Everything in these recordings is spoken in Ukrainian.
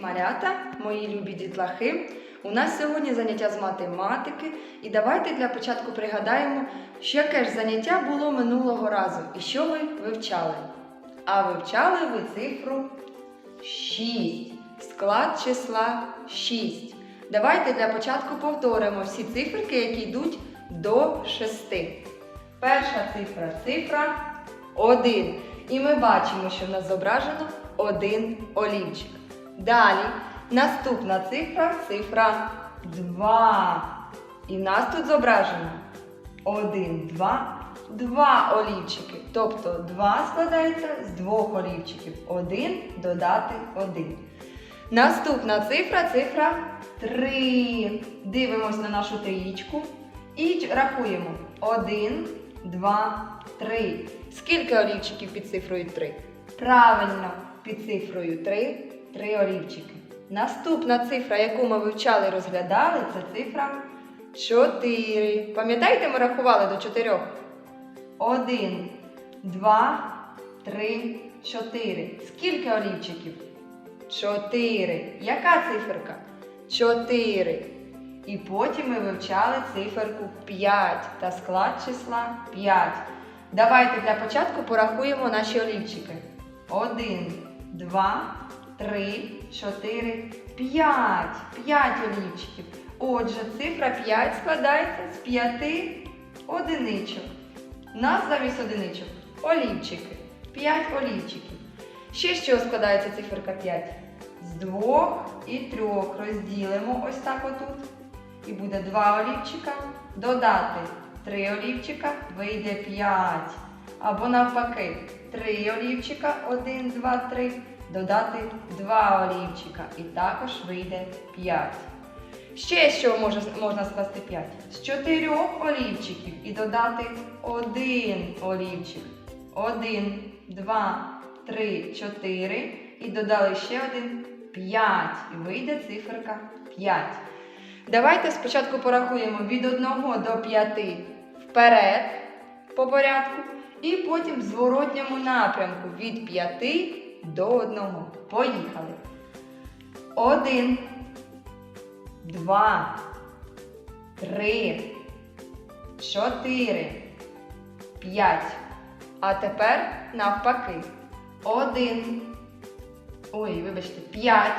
Малята, мої любі дітлахи. У нас сьогодні заняття з математики, і давайте для початку пригадаємо, що яке ж заняття було минулого разу і що ви вивчали. А вивчали ви цифру 6, склад числа 6. Давайте для початку повторимо всі циферки, які йдуть до 6. Перша цифра цифра 1. І ми бачимо, що в нас зображено один олівчик. Далі наступна цифра цифра 2. І в нас тут зображено 1, 2, 2 олівчики. Тобто 2 складається з двох олівчиків. 1 додати 1. Наступна цифра цифра 3. Дивимось на нашу трієчку і рахуємо. 1, 2, 3. Скільки олівчиків під цифрою 3? Правильно, під цифрою 3 3 олівчики. Наступна цифра, яку ми вивчали розглядали, це цифра 4. Пам'ятаєте, ми рахували до 4? 1, 2, 3, 4. Скільки олівчиків? 4. Яка циферка? 4. І потім ми вивчали циферку 5 та склад числа 5. Давайте для початку порахуємо наші олівчики. 1, 2, 3, 4, 5. 5 олівчиків. Отже, цифра 5 складається з 5 одиничок. Нас замість одиничок олівчики. 5 олівчиків. Ще з чого складається циферка 5? З двох і трьох розділимо ось так отут. І буде 2 олівчика. Додати 3 олівчика, вийде 5. Або навпаки, 3 олівчика, 1, 2, 3. Додати 2 олівчика. І також вийде 5. Ще чого може, можна скласти 5? З 4 олівчиків і додати 1 олівчик. 1, 2, 3, 4. І додали ще один 5. І вийде циферка 5. Давайте спочатку порахуємо від 1 до 5 вперед по порядку. І потім в зворотньому напрямку від 5 до 1. Поїхали. 1, 2, 3, 4, 5. А тепер навпаки. 1. Ой, вибачте, 5,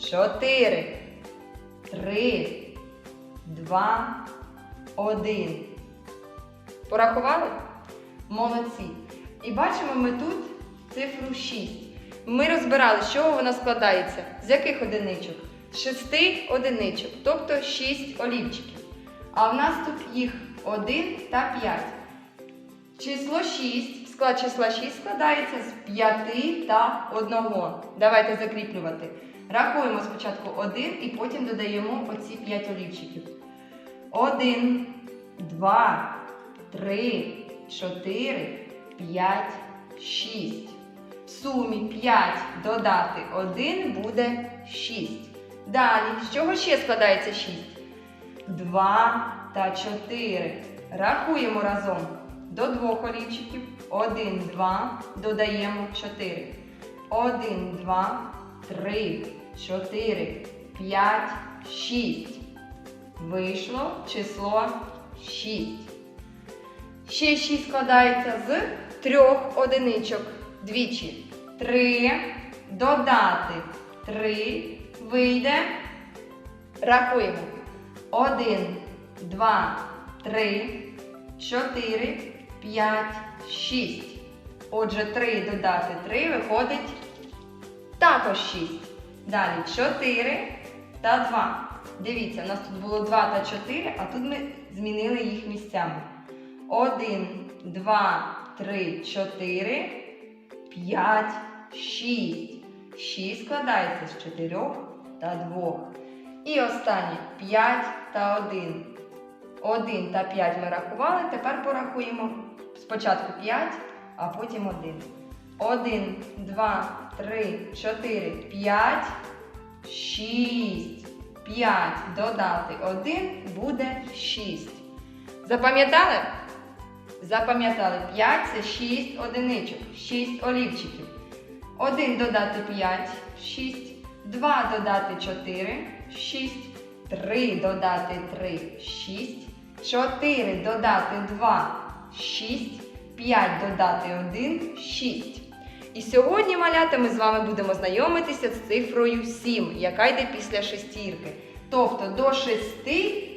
4, 3, 2, 1. Порахували? Молодці. І бачимо ми тут цифру 6. Ми розбирали, з чого вона складається, з яких одиничок? З шести одиничок, тобто 6 олівчиків. А в нас тут їх 1 та 5. Число 6, склад числа 6 складається з 5 та 1. Давайте закріплювати. Рахуємо спочатку 1 і потім додаємо оці 5 олівчиків. 1, 2, 3, 4, 5, 6. В сумі 5 додати 1 буде 6. Далі, з чого ще складається 6? 2 та 4. Рахуємо разом. До двох олівчиків. 1, 2, додаємо 4. 1, 2, 3, 4, 5, 6. Вийшло число 6. Ще 6 складається з трьох одиничок. Двічі. 3. Додати 3. Вийде. Рахуємо. 1, 2, 3, 4, 5, 6. Отже, 3 додати 3 виходить також 6. Далі 4 та 2. Дивіться, у нас тут було 2 та 4, а тут ми змінили їх місцями. 1, 2, 3, 4, 5, 6. 6 складається з 4 та 2. І останнє 5 та 1. 1 та 5 ми рахували, тепер порахуємо спочатку 5, а потім 1. 1, 2, 3, 4, 5, 6. 5 додати 1 буде 6. Запам'ятали? Запам'ятали, 5 це 6 одиничок, 6 олівчиків. 1 додати 5, 6. 2 додати 4 6. 3 додати 3 6. 4 додати 2 6. 5 додати 1 6. І сьогодні, малята, ми з вами будемо знайомитися з цифрою 7, яка йде після шестірки. Тобто до 6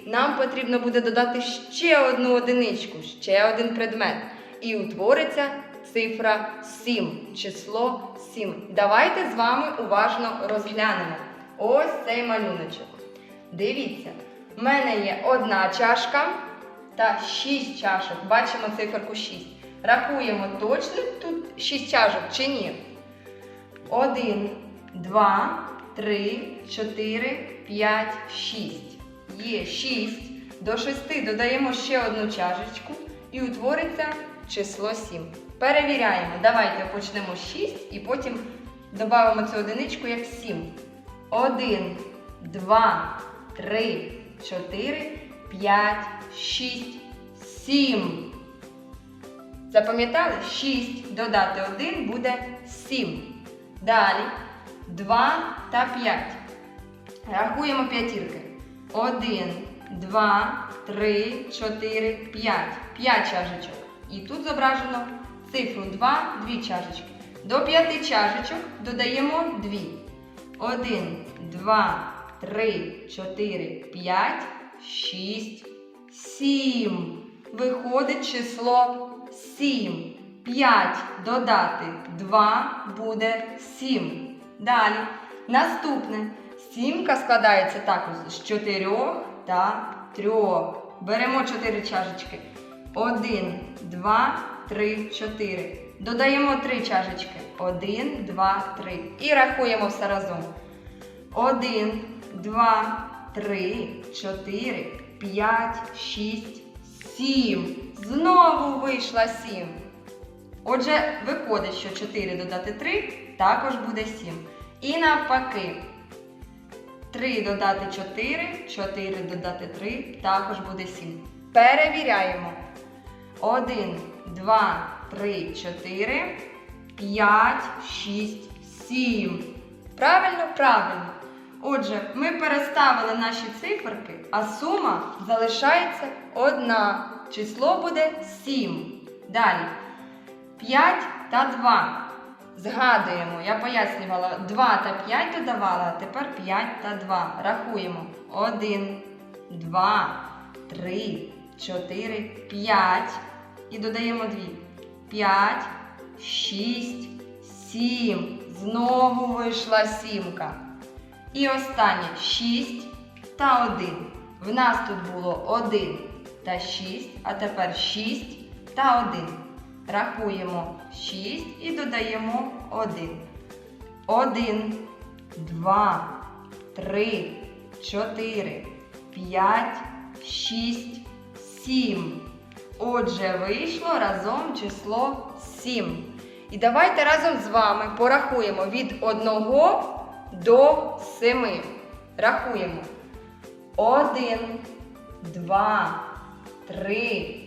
нам потрібно буде додати ще одну одиничку, ще один предмет. І утвориться цифра 7, число 7. Давайте з вами уважно розглянемо ось цей малюночок. Дивіться, в мене є одна чашка та 6 чашок. Бачимо циферку 6. Рахуємо точно тут 6 чашок чи ні? 1, 2, 3, 4, 5, 6. Є 6. До 6 додаємо ще одну чашечку і утвориться число 7. Перевіряємо. Давайте почнемо з 6 і потім додамо цю одиничку як 7. 1, 2, 3, 4, 5, 6, 7. Запам'ятали? 6 додати 1 буде 7. Далі 2 та 5. Рахуємо п'ятірки. 1, 2, 3, 4, 5. 5 чашечок. І тут зображено цифру 2, 2 чашечки. До 5 чашечок додаємо 2. 1, 2, 3, 4, 5, 6, 7. Виходить число 7. 5 додати 2 буде 7. Далі. Наступне. Сімка складається також з 4 та 3. Беремо 4 чашечки. 1, 2, 3, 4. Додаємо 3 чашечки. 1, 2, 3. І рахуємо все разом. 1, 2, 3, 4, 5, 6, 7. Знову вийшла 7. Отже, виходить, що 4 додати 3 також буде 7. І навпаки. 3 додати 4, 4 додати 3 також буде 7. Перевіряємо. 1, 2, 3, 4, 5, 6, 7. Правильно, правильно. Отже, ми переставили наші циферки, а сума залишається одна. Число буде 7. Далі. 5 та 2. Згадуємо, я пояснювала, 2 та 5 додавала, тепер 5 та 2. Рахуємо. 1, 2, 3, 4, 5. І додаємо 2. 5, 6, 7. Знову вийшла сімка. І останнє 6 та 1. В нас тут було 1 та 6, а тепер 6 та 1. Рахуємо 6 і додаємо 1. 1, 2, 3, 4, 5, 6, 7. Отже, вийшло разом число 7. І давайте разом з вами порахуємо від 1 до 7. Рахуємо. 1, 2, 3,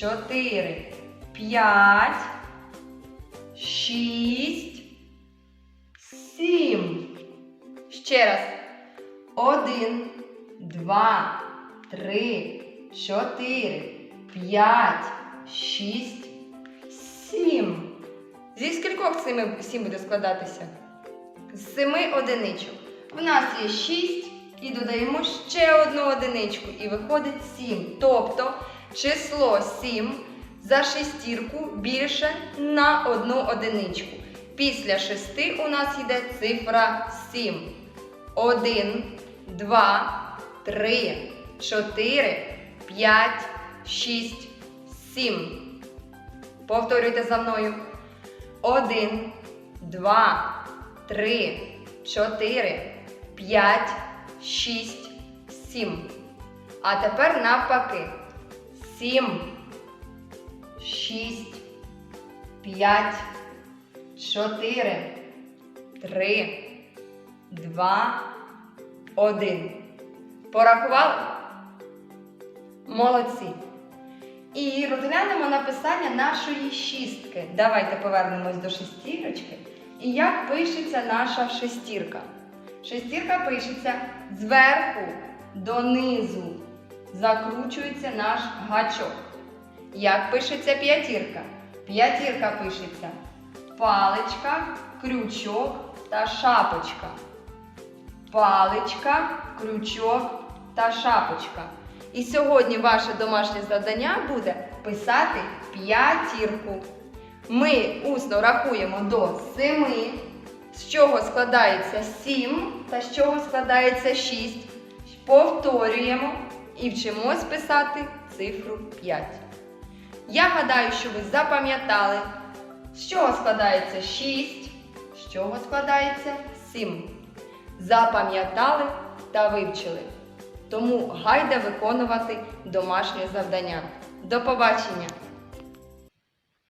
4, 5, 6, 7. Ще раз. 1, 2, 3, 4, 5, 6, 7. Зі скількох семи 7 буде складатися? З 7 одиничок. В нас є 6 і додаємо ще одну одиничку і виходить 7. Тобто число 7 за шестірку більше на одну одиничку. Після 6 у нас йде цифра 7. 1, 2, 3, 4, 5, 6, 7. Повторюйте за мною. 1, 2, 3, 4, 5, 6, 7. А тепер навпаки. 7, 6, 5, 4, 3, 2, 1. Порахували? Молодці. І розглянемо написання нашої шістки. Давайте повернемось до шестірочки. І як пишеться наша шестірка? Шестірка пишеться зверху донизу. Закручується наш гачок. Як пишеться п'ятірка? П'ятірка пишеться паличка, крючок та шапочка. Паличка, крючок та шапочка. І сьогодні ваше домашнє завдання буде писати п'ятірку. Ми усно рахуємо до семи, з чого складається сім та з чого складається шість. Повторюємо і вчимось писати цифру 5. Я гадаю, що ви запам'ятали, з чого складається 6, з чого складається 7. Запам'ятали та вивчили. Тому гайда виконувати домашнє завдання. До побачення!